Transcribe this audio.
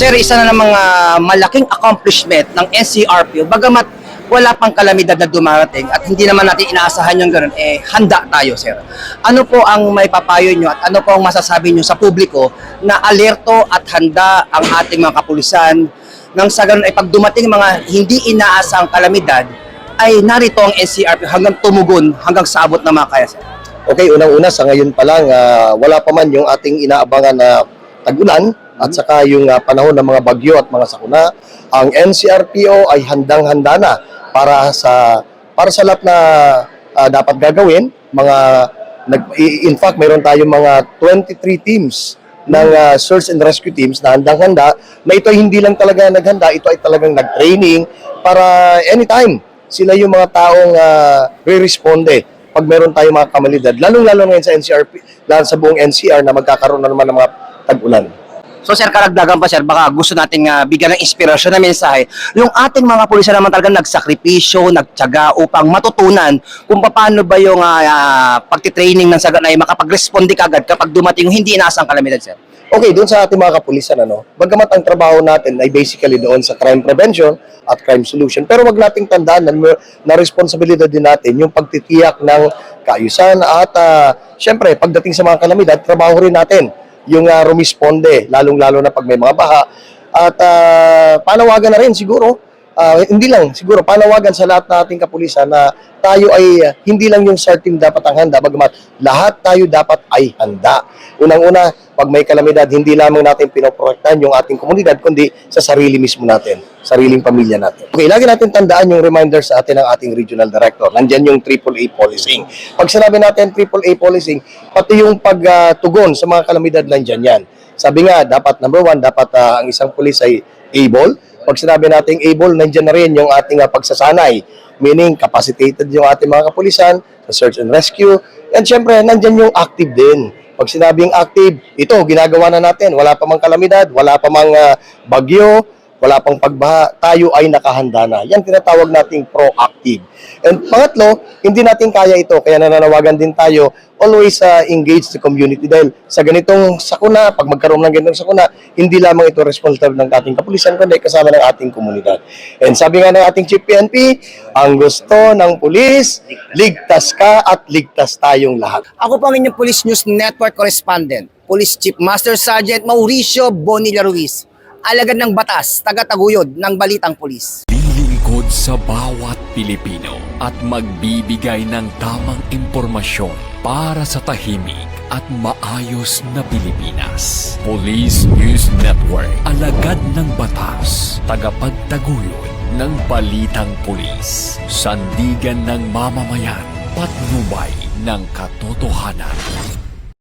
Sir, isa na ng mga malaking accomplishment ng NCRPO, bagamat wala pang kalamidad na dumarating at hindi naman natin inaasahan yung ganun, eh, handa tayo, sir. Ano po ang may papayo nyo at ano po ang masasabi nyo sa publiko na alerto at handa ang ating mga kapulisan nang sa ganun ay pag dumating mga hindi inaasahang kalamidad, ay narito ang NCRPO hanggang tumugon, hanggang sa abot na mga kaya, sir. Okay, unang-una sa ngayon pa lang, ah, wala pa man yung ating inaabangan na tag-ulan at saka yung ah, panahon ng mga bagyo at mga sakuna. Ang NCRPO ay handang-handa na para sa para sa lahat na ah, dapat gagawin. Mga nag, in fact, mayroon tayong mga 23 teams ng ah, search and rescue teams na handang-handa na ito ay hindi lang talaga naghanda, ito ay talagang nag-training para anytime sila yung mga taong uh, re-responde pag meron tayong mga kamalidad. Lalong-lalo ngayon sa NCRP, lalo sa buong NCR na magkakaroon na naman ng mga tag-ulan. So sir, karagdagan pa sir, baka gusto nating uh, bigyan ng inspirasyon na mensahe. Yung ating mga pulisya naman talaga nagsakripisyo, nagtyaga upang matutunan kung paano ba yung uh, pagtitraining ng sagat ay makapag-responde kagad kapag dumating yung hindi inaasang kalamidad sir. Okay, doon sa ating mga kapulisan, ano, bagamat ang trabaho natin ay basically doon sa crime prevention at crime solution, pero wag nating tandaan na, na responsibilidad din natin yung pagtitiyak ng kaayusan at uh, syempre, pagdating sa mga kalamidad, trabaho rin natin yung uh, rumisponde, lalong-lalo na pag may mga baha. At uh, panawagan na rin siguro, ah, hindi lang, siguro panawagan sa lahat ng ating kapulisan na tayo ay ah, hindi lang yung SAR team dapat ang handa, bagamat lahat tayo dapat ay handa. Unang-una, pag may kalamidad, hindi lamang natin pinoprotektahan yung ating komunidad, kundi sa sarili mismo natin, sariling pamilya natin. Okay, lagi natin tandaan yung reminder sa atin ng ating regional director. Nandyan yung AAA policing. Pag sinabi natin AAA policing, pati yung pagtugon sa mga kalamidad, nandyan yan. Sabi nga, dapat number one, dapat ah, ang isang pulis ay able. Pag sinabi natin able, nandyan na rin yung ating ah, pagsasanay. Meaning, capacitated yung ating mga kapulisan sa search and rescue. And syempre, nandyan yung active din. Pag sinabing active, ito, ginagawa na natin. Wala pa mang kalamidad, wala pa mang ah, bagyo, wala pang pagbaha, tayo ay nakahanda na. Yan tinatawag nating proactive. And pangatlo, hindi natin kaya ito, kaya nananawagan din tayo, always uh, engage the community dahil sa ganitong sakuna, pag magkaroon ng ganitong sakuna, hindi lamang ito responsible ng ating kapulisan, kundi kasama ng ating komunidad. And sabi nga ng ating Chief PNP, ang gusto ng pulis, ligtas ka at ligtas tayong lahat. Ako po ang inyong Police News Network Correspondent, Police Chief Master Sergeant Mauricio Bonilla Ruiz, alagad ng batas, taga-taguyod ng Balitang Pulis. Lilingkod sa bawat Pilipino at magbibigay ng tamang impormasyon para sa tahimik at maayos na Pilipinas. Police News Network, alagad ng batas, tagapagtaguyod ng Balitang Pulis, sandigan ng mamamayan, patnubay ng katotohanan.